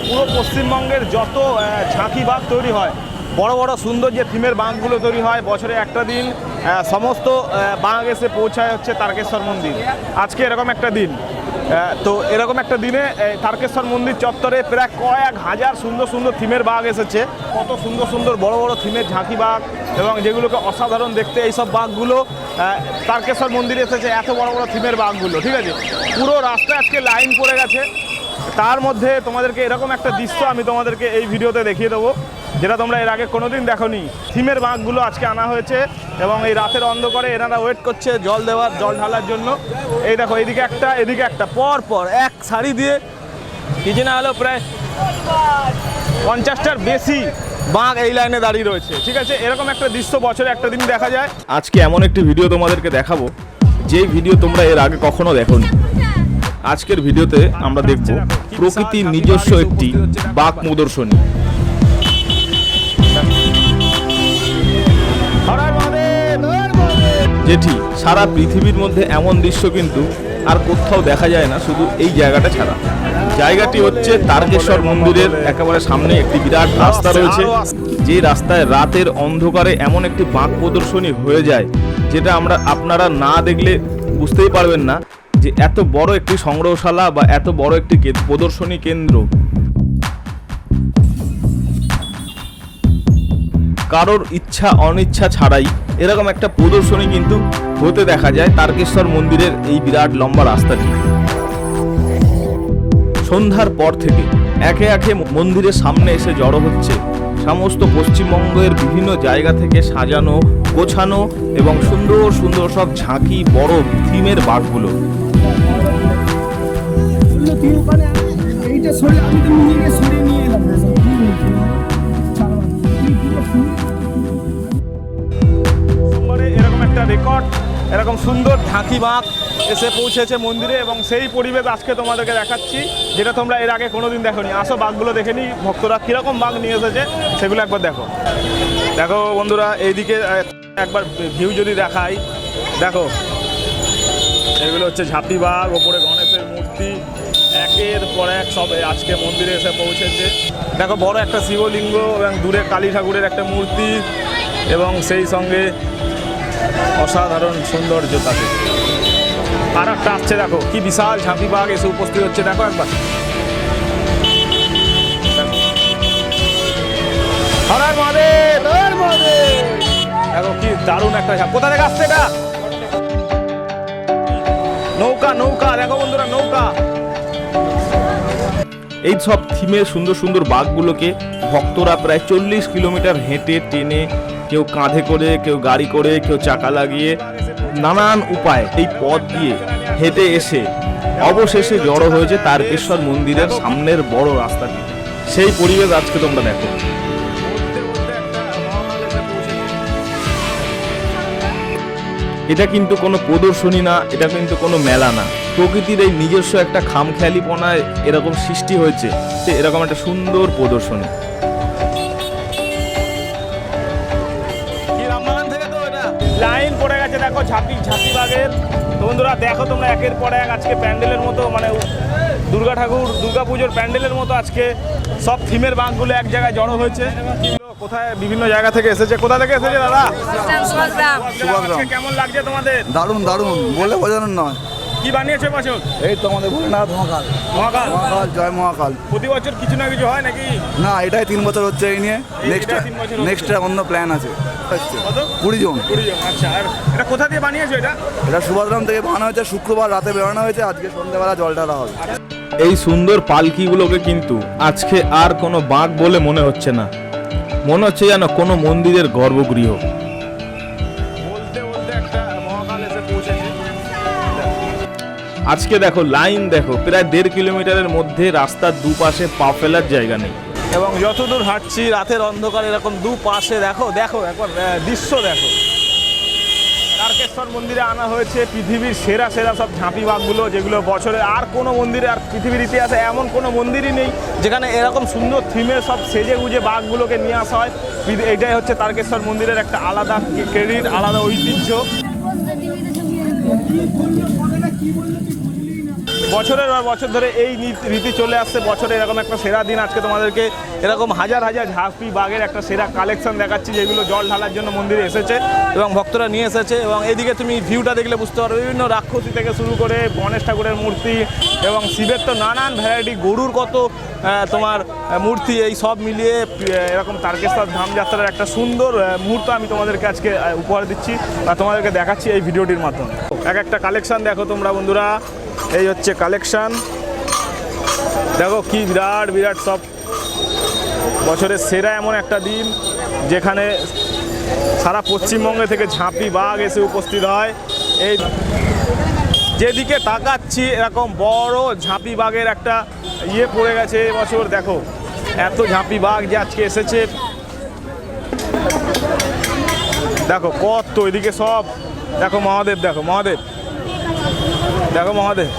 পুরো পশ্চিমবঙ্গের যত ঝাঁকি বাঘ তৈরি হয় বড় বড় সুন্দর যে থিমের বাঘগুলো তৈরি হয়, বছরে একটা দিন সমস্ত বাঘ এসে পৌঁছায় হচ্ছে তারকেশ্বর মন্দির। আজকে এরকম একটা দিন। তো এরকম একটা দিনে তারকেশ্বর মন্দির চত্বরে প্রায় কয়েক হাজার সুন্দর সুন্দর থিমের বাঘ এসেছে। কত সুন্দর সুন্দর বড় বড় থিমের ঝাঁকি বাঘ এবং যেগুলোকে অসাধারণ দেখতে এইসব বাঘগুলো তারকেশ্বর মন্দিরে এসেছে এত বড় বড় থিমের বাঘগুলো ঠিক আছে? পুরো রাস্তায় আজকে লাইন পড়ে গেছে। তার মধ্যে তোমাদেরকে এরকম একটা দৃশ্য আমি তোমাদেরকে এই ভিডিওতে দেখিয়ে দেবো, যেটা তোমরা এর আগে কোনোদিন দেখোনি। থিমের বাঘগুলো আজকে আনা হয়েছে এবং এই রাতের অন্ধকারে এনারা ওয়েট করছে জল দেওয়ার, জল ঢালার জন্য। এই দেখো, এদিকে একটা এদিকে একটা, পর পর, এক শাড়ি দিয়ে কিছু না হলেও প্রায় পঞ্চাশটার বেশি বাঘ এই লাইনে দাঁড়িয়ে রয়েছে, ঠিক আছে? এরকম একটা দৃশ্য বছরে একটা দিন দেখা যায়। আজকে এমন একটি ভিডিও তোমাদেরকে দেখাবো, যেই ভিডিও তোমরা এর আগে কখনো দেখোনি। আজকের ভিডিওতে আমরা দেখব প্রকৃতির নিজস্ব একটি বাক প্রদর্শনী। যেটি সারা পৃথিবীর মধ্যে এমন দৃশ্য কিন্তু আর কোথাও দেখা যায় না, শুধু এই জায়গাটা ছাড়া। জায়গাটি হচ্ছে তারকেশ্বর মন্দিরের একেবারে সামনে একটি বিরাট রাস্তা রয়েছে, যে রাস্তায় রাতের অন্ধকারে এমন একটি বাঁক প্রদর্শনী হয়ে যায়, যেটা আমরা আপনারা না দেখলে বুঝতেই পারবেন না। যে এত বড় একটি সংগ্রহশালা বা এত বড় একটি প্রদর্শনী কেন্দ্র। কারোর ইচ্ছা, অনিচ্ছা ছাড়াই এরকম একটা প্রদর্শনী কিন্তু হতে দেখা যায় তারকেশ্বর মন্দিরের এই বিরাট লম্বা রাস্তাটি। সন্ধ্যার পর থেকে একে একে মন্দিরের সামনে এসে জড়ো হচ্ছে সমস্ত পশ্চিমবঙ্গের বিভিন্ন জায়গা থেকে সাজানো, গোছানো এবং সুন্দর সুন্দর সব ঝাঁকি বড় থিমের বাঘগুলো। তুই ওখানে এইটা সরিয়ে আমি তো নিয়ে সরিয়ে নিয়ে এলাম না সব কি বলছিস? ছাড়ো না। তুই পুরো ফুল- নম্বরে এরকম একটা রেকর্ড এরকম সুন্দর ঝাঁকি বাঁক এসে পৌঁছেছে মন্দিরে এবং সেই পরিবেশ আজকে তোমাদেরকে দেখাচ্ছি, যেটা তোমরা এর আগে কোনোদিন দেখোনি আসো, বাঘগুলো দেখে নি, ভক্তরা কীরকম বাঘ নিয়ে এসেছে, সেগুলো একবার দেখো দেখো বন্ধুরা, এইদিকে একবার ভিউ যদি দেখাই, দেখো, এগুলো হচ্ছে ঝাঁপি বাঘ, ওপরে গণেশের একের পর এক সব আজকে মন্দিরে এসে পৌঁছেছে। দেখো, বড় একটা শিবলিঙ্গ এবং দূরে কালী ঠাকুরের একটা মূর্তি এবং সেই সঙ্গে অসাধারণ সৌন্দর্য তাতে। আর একটা আসছে, দেখো, কি বিশাল ঝাঁপি বাঘ এসে উপস্থিত হচ্ছে। দেখো একবার। কি দারুণ একটা কোথা আসছে নৌকা নৌকা। দেখো বন্ধুরা, নৌকা। এই সব থিমের সুন্দর সুন্দর বাঘগুলোকে ভক্তরা প্রায় চল্লিশ কিলোমিটার হেঁটে, টেনে কেউ কাঁধে করে, কেউ গাড়ি করে, কেউ চাকা লাগিয়ে নানান উপায় এই পথ দিয়ে হেঁটে এসে অবশেষে জড়ো হয়েছে তারকেশ্বর মন্দিরের সামনের বড় রাস্তাটি। সেই পরিবেশ আজকে তোমরা দেখো। এটা কিন্তু কোনো প্রদর্শনী না, এটা কিন্তু কোনো মেলা না। প্রকৃতির এই নিজস্ব একটা খামখেয়ালিপনায় এরকম সৃষ্টি হয়েছে যে এরকম একটা সুন্দর প্রদর্শনী। লাইন পড়ে গেছে, দেখো, ঝাঁপি ঝাঁপি বাগের বন্ধুরা, দেখো তোমরা একের পর এক আজকে প্যান্ডেলের মতো মানে দুর্গা ঠাকুর, দুর্গা পুজোর প্যান্ডেলের মতো আজকে সব থিমের বাঁকগুলো এক জায়গায় জড়ো হয়েছে। কোথায় বিভিন্ন জায়গা থেকে এসেছে? কোথা থেকে এসেছে দাদা? আজকে কেমন লাগছে তোমাদের? দারুণ দারুণ। বলে বোঝানোর নয়। কি বানিয়েছে বছর এই তো আমাদের ভোলেনাথ মহাকাল। মহাকাল? মহাকাল জয় মহাকাল। প্রতি বছর কিছু না কিছু হয় নাকি? না এটাই তিন বছর হচ্ছে এই নিয়ে। নেক্সট। নেক্সট অন্য প্ল্যান আছে। কুড়ি জন। কুড়ি জন আচ্ছা। আর এটা কোথা দিয়ে বানিয়েছো এটা? এটা সুভাদ্রাম থেকে বানানো হয়েছে শুক্রবার রাতে বেরোনো হয়েছে আজকে সন্ধ্যেবেলা জল ঢালা হবে। এই সুন্দর পালকিগুলোকে কিন্তু আজকে আর কোনো বাঘ বলে মনে হচ্ছে না। মনে হচ্ছে যেন কোনো মন্দিরের গর্ভগৃহ। আজকে দেখো লাইন দেখো প্রায় দেড় কিলোমিটারের মধ্যে রাস্তার দুপাশে পা ফেলার জায়গা নেই। এবং যতদূর হাঁটছি রাতের অন্ধকার এরকম দুপাশে দেখো দেখো একবার দৃশ্য দেখো। তারকেশ্বর মন্দিরে আনা হয়েছে পৃথিবীর সেরা সেরা সব ঝাঁপি বাঘগুলো, যেগুলো বছরে আর কোনো মন্দিরে আর পৃথিবীর ইতিহাসে এমন কোনো মন্দিরই নেই যেখানে এরকম সুন্দর থিমে সব সেজে গুজে বাঘগুলোকে নিয়ে আসা হয়। এটাই হচ্ছে তারকেশ্বর মন্দিরের একটা আলাদা ক্রেডিট আলাদা ঐতিহ্য। বছরের পর বছর ধরে এই রীতি চলে আসছে। বছরে এরকম একটা সেরা দিন আজকে তোমাদেরকে এরকম হাজার হাজার ঝাঁপি বাঘের একটা সেরা কালেকশন দেখাচ্ছি, যেগুলো জল ঢালার জন্য মন্দিরে এসেছে এবং ভক্তরা নিয়ে এসেছে এবং এদিকে তুমি ভিউটা দেখলে বুঝতে পারবে, বিভিন্ন রাক্ষসী থেকে শুরু করে গণেশ ঠাকুরের মূর্তি এবং শিবের তো নানান ভ্যারাইটি গরুর কত তোমার মূর্তি, এই সব মিলিয়ে এরকম তারকেশ্বর ধাম যাত্রার একটা সুন্দর মুহূর্ত আমি তোমাদেরকে আজকে উপহার দিচ্ছি বা তোমাদেরকে দেখাচ্ছি এই ভিডিওটির মাধ্যমে। এক একটা কালেকশন দেখো তোমরা বন্ধুরা। এই হচ্ছে কালেকশন দেখো কি বিরাট বিরাট সব। বছরের সেরা এমন একটা দিন, যেখানে সারা পশ্চিমবঙ্গে থেকে ঝাঁপি বাঘ এসে উপস্থিত হয়। এই যেদিকে তাকাচ্ছি, এরকম বড় ঝাঁপি বাঘের একটা ইয়ে পড়ে গেছে এবছর দেখো। এত ঝাঁপি বাঘ যে আজকে এসেছে। দেখো কত, এদিকে সব। দেখো মহাদেব দেখো মহাদেব। দেখো মহাদেব।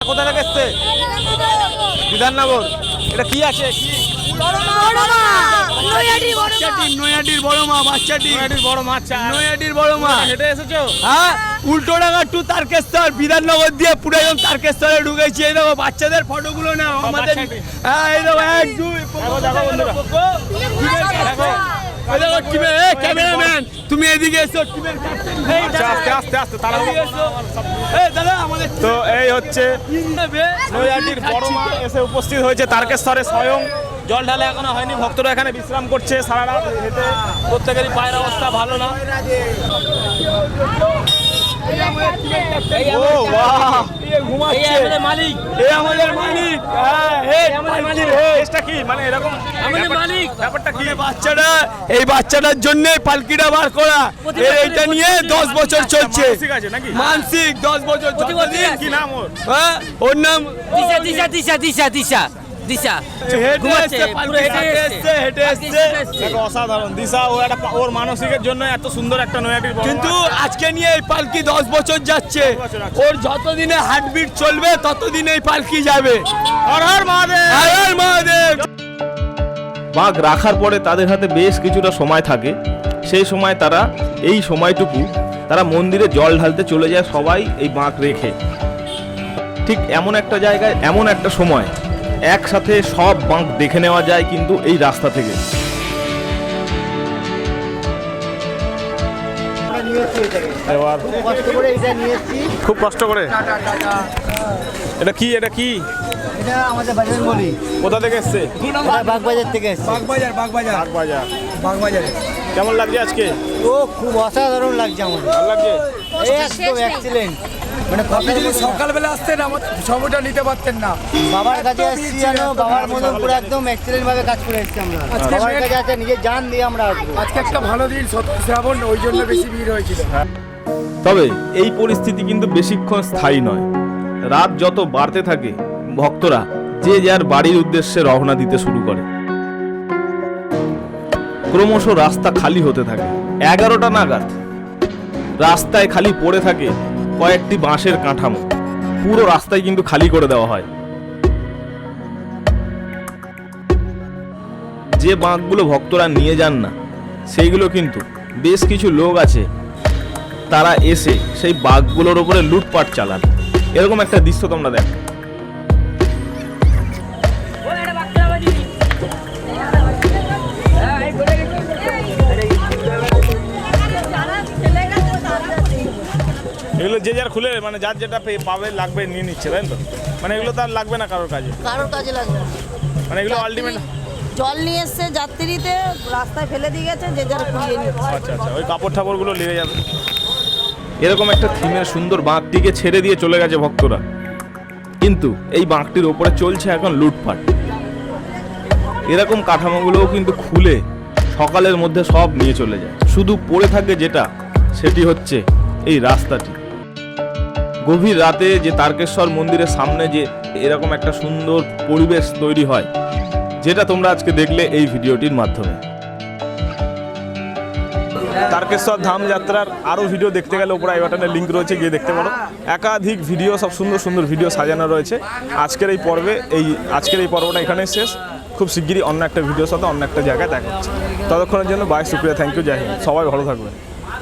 কোথা থেকে এসছে? বিধাননগর। এটা কি আছে? এসেছ? হ্যাঁ উল্টোডাঙ্গা টু তারকেশ্বর বিধাননগর দিয়ে পুরো একদম তারকেশ্বরে ঢুকেছি। এই দেখো বাচ্চাদের ফটোগুলো না আমাদের হ্যাঁ এই দেখো এক দুই দেখো, ক্যামেরাম্যান তুমি এদিকে এসো আচ্ছা আস্তে আস্তে আস্তে তারা তো এই হচ্ছে নৈহাটির বড় মা এসে উপস্থিত হয়েছে তারকেশ্বরে স্বয়ং। জল ঢালা এখনও হয়নি ভক্তরা এখানে বিশ্রাম করছে সারা রাত হেঁটে। প্রত্যেকেরই পায়ের অবস্থা ভালো না। ও বাহ ঘুমাচ্ছে। মালিক। এই আমাদের মালিক। হ্যাঁ এই আমাদের মালিক। এটা কি? মানে এরকম আমাদের মালিক। ব্যাপারটা কি? বাচ্চাটা এই বাচ্চাটার জন্য পালকিটা বার করা। এইটা নিয়ে দশ বছর চলছে। ঠিক আছে মানসিক দশ বছর প্রতি কি নাম ওর? হ্যাঁ ওর নাম দিশা দিশা দিশা দিশা দিশা। দিশা অসাধারণ। দিশা ও একটা ওর মানসিকের জন্য এত সুন্দর একটা কিন্তু আজকে নিয়ে এই পালকি দশ বছর যাচ্ছে। ওর যতদিনে হার্টবিট চলবে ততদিন এই পালকি যাবে। হর হর মহাদেব! হর হর মহাদেব! বাঘ রাখার পরে তাদের হাতে বেশ কিছুটা সময় থাকে। সেই সময় তারা এই সময়টুকু তারা মন্দিরে জল ঢালতে চলে যায় সবাই এই বাঁক রেখে। ঠিক এমন একটা জায়গায় এমন একটা সময় একসাথে সব বাঁক দেখে নেওয়া যায় কিন্তু এই রাস্তা থেকে। এবার খুব কষ্ট করে। এটা কি এটা কি? এটা আমাদের বাজারের বলি কোথা থেকে এসছে? বাগবাজার। থেকে এসেছি বাগবাজার বাগবাজার বাগবাজার বাগবাজারে কেমন লাগছে আজকে? ও খুব অসাধারণ লাগছে আমাদের ভালো লাগছে? একদম অ্যাক্সিলেন্ট মানে আপনি যদি সকালবেলা আসতেন আমাদের সবটা নিতে পারতেন না। বাবার কাছে এসেছি জানো বাবার ভিড় মতো পুরো একদম অ্যাক্সিলেন্ট ভাবে কাজ করে এসেছি আমরা। আজকে বাবার কাছে আছে নিজের জান দিয়ে আমরা আসব। আজকে একটা ভালো দিন সত্য শ্রাবণ ওই জন্য বেশি ভিড় হয়েছিল। তবে এই পরিস্থিতি কিন্তু বেশিক্ষণ স্থায়ী নয়। রাত যত বাড়তে থাকে ভক্তরা যে যার বাড়ির উদ্দেশ্যে রওনা দিতে শুরু করে। ক্রমশ রাস্তা খালি হতে থাকে। এগারোটা নাগাদ রাস্তায় খালি পড়ে থাকে কয়েকটি বাঁশের কাঠামো। পুরো রাস্তায় কিন্তু খালি করে দেওয়া হয়। যে বাঁকগুলো ভক্তরা নিয়ে যান না, সেইগুলো কিন্তু বেশ কিছু লোক আছে, তারা এসে সেই বাঘগুলোর ওপরে লুটপাট চালান। এরকম একটা দৃশ্য তোমরা দেখো। এগুলো যে যার খুলে মানে যার যেটা পাবে লাগবে নিয়ে নিচ্ছে তাই তো? মানে এগুলো তার লাগবে না কারোর কাজে। কারোর কাজে লাগবে না। মানে এগুলো আলটিমেট জল নিয়ে এসছে যাত্রীতে রাস্তায় ফেলে দিয়ে গেছে যে যার নিচ্ছে। আচ্ছা আচ্ছা ওই কাপড় ঠাপড়গুলো লেগে যাবে। এরকম একটা থিমের সুন্দর বাঁকটিকে ছেড়ে দিয়ে চলে গেছে ভক্তরা। কিন্তু এই বাঁকটির ওপরে চলছে এখন লুটপাট। এরকম কাঠামোগুলোও কিন্তু খুলে সকালের মধ্যে সব নিয়ে চলে যায়। শুধু পড়ে থাকে যেটা সেটি হচ্ছে এই রাস্তাটি। গভীর রাতে যে তারকেশ্বর মন্দিরের সামনে যে এরকম একটা সুন্দর পরিবেশ তৈরি হয়, যেটা তোমরা আজকে দেখলে এই ভিডিওটির মাধ্যমে। তারকেশ্বর ধাম যাত্রার আরও ভিডিও দেখতে গেলে ওপরে আই বাটনের লিঙ্ক রয়েছে, গিয়ে দেখতে পারো। একাধিক ভিডিও, সব সুন্দর সুন্দর ভিডিও সাজানো রয়েছে। আজকের এই পর্বে, এই আজকের এই পর্বটা এখানেই শেষ। খুব শিগগিরই অন্য একটা ভিডিওর সাথে অন্য একটা জায়গায় দেখা হচ্ছে। ততক্ষণের জন্য বাই শুক্রিয়া থ্যাংক ইউ জয় হিন্দ। সবাই ভালো থাকবেন।